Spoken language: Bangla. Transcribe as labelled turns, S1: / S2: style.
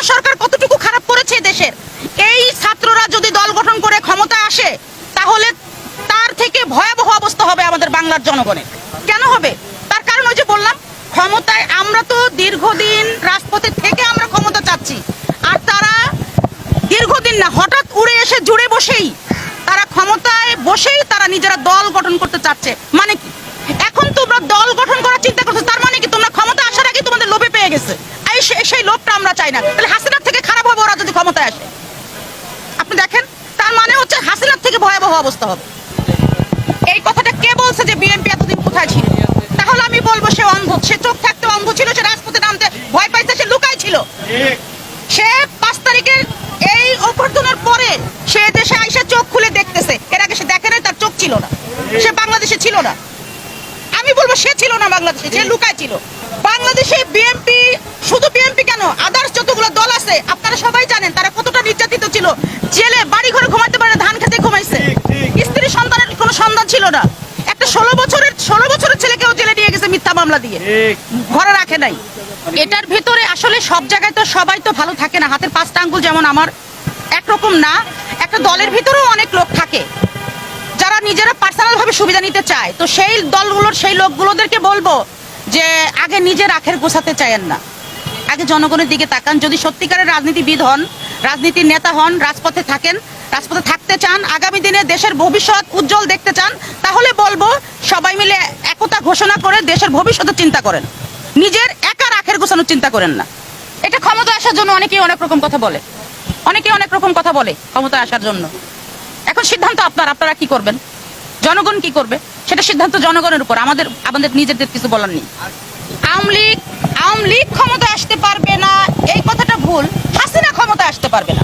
S1: হাসিনা সরকার কতটুকু খারাপ করেছে দেশের এই ছাত্ররা যদি দল গঠন করে ক্ষমতায় আসে, তাহলে তার থেকে ভয়াবহ অবস্থা হবে আমাদের বাংলার জনগণের। কেন হবে? তার কারণ ওই যে বললাম, ক্ষমতায় আমরা তো দীর্ঘদিন রাজপথে থেকে আমরা ক্ষমতা চাচ্ছি। আর তারা দীর্ঘদিন না, হঠাৎ উড়ে এসে জুড়ে বসেই, তারা ক্ষমতায় বসেই তারা নিজেরা দল গঠন করতে চাচ্ছে। মানে কি? এখন তোমরা দল গঠন করার চিন্তা করছ, তার মানে কি তোমরা ক্ষমতা আসার আগে তোমাদের লোভে পেয়ে গেছে। এই সেই আমরা চাই না। তাহলে হাসিনার থেকে খারাপ হবে ওরা যদি ক্ষমতায় আসে। আপনি দেখেন, তার মানে হচ্ছে হাসিনার থেকে ভয়াবহ অবস্থা হবে। এই কথাটা কে বলছে যে বিএনপি এতদিন কোথায় ছিল? তাহলে আমি বলব সে অন্ধ, সে চোখ থাকতে অন্ধ ছিল, সে রাজপথে নামতে ভয় পাইছে, সে লুকাই ছিল। সে পাঁচ তারিখের এই অভ্যর্থনার পরে সে দেশে আইসা চোখ খুলে দেখতেছে। এর আগে সে দেখে নাই, তার চোখ ছিল না। সে বাংলাদেশে ছিল না। আমি বলব সে ছিল না বাংলাদেশে, সে লুকায় ছিল। বাংলাদেশে বিএনপি শুধু বিএনপি কেন? আদার্স যতগুলো দল আছে আপনারা সবাই জানেন তারা কতটা নির্যাতিত ছিল। জেলে বাড়ি ঘরে ঘুমাতে পারে ধান খেতে ঘুমাইছে। স্ত্রী সন্তানের কোনো সন্তান ছিল না। একটা ষোলো বছরের ষোলো বছরের ছেলেকেও জেলে নিয়ে গেছে মিথ্যা মামলা দিয়ে। ঘরে রাখে নাই। এটার ভেতরে আসলে সব জায়গায় তো সবাই তো ভালো থাকে না। হাতের পাঁচটা আঙ্গুল যেমন আমার একরকম না। একটা দলের ভিতরেও অনেক লোক থাকে। যারা নিজেরা পার্সোনাল ভাবে সুবিধা নিতে চায়। তো সেই দলগুলোর সেই লোকগুলোদেরকে বলব যে আগে নিজের আখের গোছাতে চায়েন না। আগে জনগণের দিকে তাকান। যদি সত্যিকারের রাজনীতিবিদ হন, রাজনীতির নেতা হন, রাজপথে থাকেন, রাজপথে থাকতে চান, আগামী দিনে দেশের ভবিষ্যৎ উজ্জ্বল দেখতে চান, তাহলে বলব সবাই মিলে একতা ঘোষণা করে দেশের ভবিষ্যতের চিন্তা করেন। নিজের একা আখের গোছানোর চিন্তা করেন না। এটা ক্ষমতা আসার জন্য অনেকেই অনেক রকম কথা বলে। অনেকেই অনেক রকম কথা বলে ক্ষমতা আসার জন্য। এখন সিদ্ধান্ত আপনার। আপনারা কি করবেন? জনগণ কি করবে? সেটা সিদ্ধান্ত জনগণের উপর, আমাদের আমাদের নিজেদের কিছু বলার নেই। আওয়ামী লীগ আওয়ামী লীগ ক্ষমতা আসতে পারবে না, এই কথাটা ভুল। হাসিনা ক্ষমতা আসতে পারবে না।